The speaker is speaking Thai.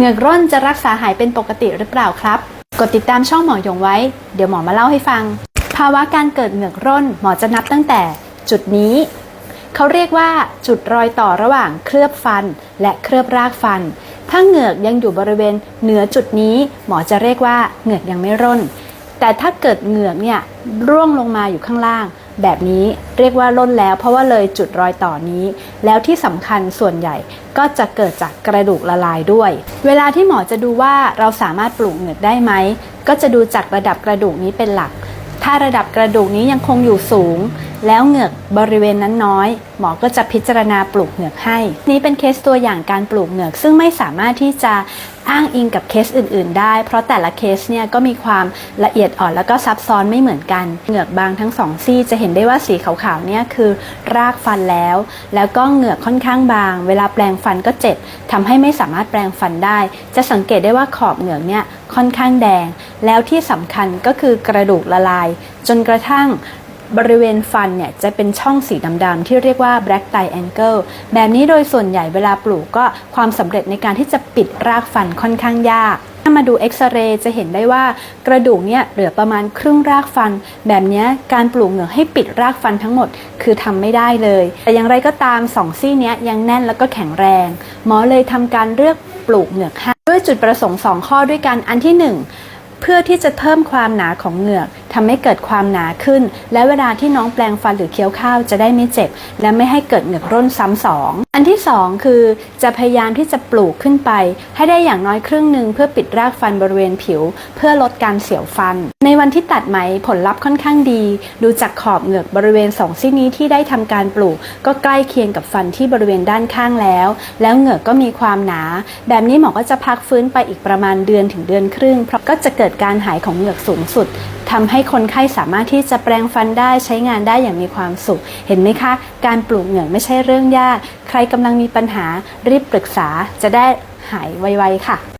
เหงือกร่นจะรักษาหายเป็นปกติหรือเปล่าครับ กดติดตามช่องหมอหยงไว้ เดี๋ยวหมอมาเล่าให้ฟัง ภาวะการเกิดเหงือกร่นหมอจะนับตั้งแต่ จุดนี้ เขาเรียกว่าจุดรอยต่อระหว่างเคลือบฟัน และเคลือบรากฟัน ถ้าเหงือกยังอยู่บริเวณเหนือจุดนี้ หมอจะเรียกว่าเหงือกยังไม่ร่น แต่ถ้าเกิดเหงือกเนี่ยร่วงลงมาอยู่ข้างล่าง แบบนี้เรียกว่าล่นแล้วเพราะว่าเลยจุดรอยต่อนี้ แล้วที่สำคัญส่วนใหญ่ก็จะเกิดจากกระดูกละลายด้วย เวลาที่หมอจะดูว่าเราสามารถปลูกเหงือกได้ไหม ก็จะดูจากระดับกระดูกนี้เป็นหลัก ถ้าระดับกระดูกนี้ยังคงอยู่สูง แล้วเหงือกบริเวณนั้นน้อย หมอก็จะพิจารณาปลูกเหงือกให้ นี้เป็นเคสตัวอย่างการปลูกเหงือกซึ่งไม่สามารถที่จะ อ้างอิงกับเคสอื่น ๆ ได้ เพราะแต่ละเคสเนี่ยก็มีความละเอียดอ่อนแล้วก็ซับซ้อนไม่เหมือนกัน เหงือกบางทั้งสองซี่จะเห็นได้ว่าสีขาวๆเนี่ยคือรากฟันแล้ว แล้วก็เหงือกค่อนข้างบาง เวลาแปลงฟันก็เจ็บทำให้ไม่สามารถแปลงฟันได้ จะสังเกตได้ว่าขอบเหงือกเนี่ยค่อนข้างแดง แล้วที่สำคัญก็คือกระดูกละลาย จนกระทั่ง บริเวณฟันเนี่ยจะเป็นช่องสีดำๆที่เรียกว่า black triangle แบบนี้โดยส่วนใหญ่เวลาปลูกก็ความสำเร็จในการที่จะปิดรากฟันค่อนข้างยากถ้ามาดูเอ็กซเรย์จะเห็นได้ว่ากระดูกเนี่ยเหลือประมาณครึ่งรากฟัน แบบนี้การปลูกเหงือกให้ปิดรากฟันทั้งหมดคือทำไม่ได้เลย แต่อย่างไรก็ตามสองซี่เนี้ยยังแน่นแล้วก็แข็งแรง หมอเลยทำการเลือกปลูกเหงือกให้ด้วยจุดประสงค์ 2 ข้อด้วยกันอันที่หนึ่งเพื่อที่จะเพิ่มความหนาของเหงือก ทำให้เกิดความหนาขึ้น และเวลาที่น้องแปลงฟันหรือเคี้ยวข้าวจะได้ไม่เจ็บ และไม่ให้เกิดเหงือกร่นซ้ำสอง อันที่สองคือ จะพยายามที่จะปลูกขึ้นไป ให้ได้อย่างน้อยครึ่งหนึ่งเพื่อปิดรากฟันบริเวณผิว เพื่อลดการเสียวฟัน ในวันที่ตัดไหมผลลัพธ์ค่อนข้างดี ดูจากขอบเหงือกบริเวณสองซี่นี้ที่ได้ทำการปลูก ก็ใกล้เคียงกับฟันที่บริเวณด้านข้างแล้ว แล้วเหงือกก็มีความหนา แบบนี้หมอก็จะพักฟื้นไปอีกประมาณเดือนถึงเดือนครึ่งเพราะก็จะเกิดการหายของเหงือกสูงสุด ทำให้คนไข้สามารถที่จะแปลงฟันได้ใช้งานได้อย่างมีความสุข เห็นไหมคะ การปลูกเหงือกไม่ใช่เรื่องยาก ใครกำลังมีปัญหารีบปรึกษาจะได้หายไวๆค่ะ